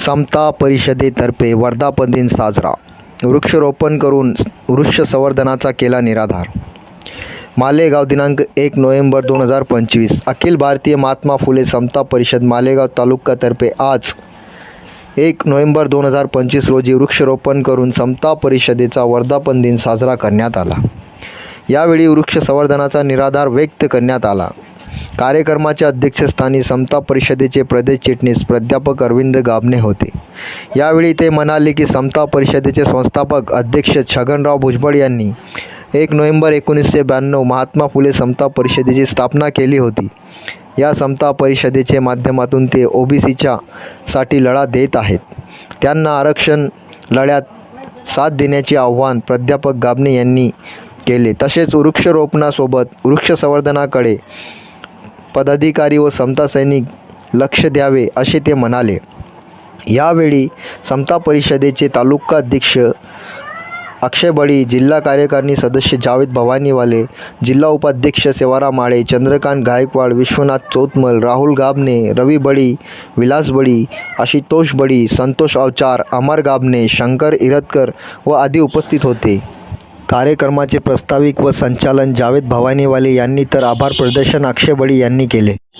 समता परिषदेतर्फे वर्धापन दिन साजरा. वृक्षरोपण करून वृक्ष संवर्धनाचा केला निराधार. मालेगाव दिनांक एक नोव्हेंबर दोन हजार पंचवीस. अखिल भारतीय महात्मा फुले समता परिषद मालेगाव तालुक्यातर्फे आज एक नोव्हेंबर दोन हजार पंचवीस रोजी वृक्षरोपण करून समता परिषदेचा वर्धापन दिन साजरा करण्यात आला. यावेळी वृक्ष संवर्धनाचा निराधार व्यक्त करण्यात आला. कार्यक्रमाच्या अध्यक्षस्थानी समता परिषदेचे प्रदेश चिटणीस प्राध्यापक अरविंद गाबणे होते. यावेळी ते म्हणाले की समता परिषदेचे संस्थापक अध्यक्ष छगनराव भुजबळ यांनी एक नोव्हेंबर एकोणीसशे ब्याण्णव महात्मा फुले समता परिषदेची स्थापना केली होती. या समता परिषदेचे माध्यमातून ते ओबीसीच्या साठी लढा देत आहेत. त्यांना आरक्षण लढ्यात साथ देण्याचे आव्हान प्राध्यापक गाबणे यांनी केले. तसेच वृक्षारोपणासोबत वृक्ष संवर्धनाकडे पदाधिकारी व समता सैनिक लक्ष द्यावे असे ते म्हणाले. यावेळी समता परिषदेचे तालुका अध्यक्ष अक्षय बळी जिल्हा कार्यकारिणी सदस्य जावेद भवानीवाले जिल्हा उपाध्यक्ष सेवाराम माळे चंद्रकांत गायकवाड विश्वनाथ चौतमल राहुल गाबने रवी बळी विलास बळी आशुतोष बळी संतोष अवचार अमर गाबने शंकर इरतकर व आदी उपस्थित होते. कार्यक्रमाचे प्रस्ताविक व संचालन जावेद भवानीवाले यांनी तर आभार प्रदर्शन अक्षय बळी यांनी केले.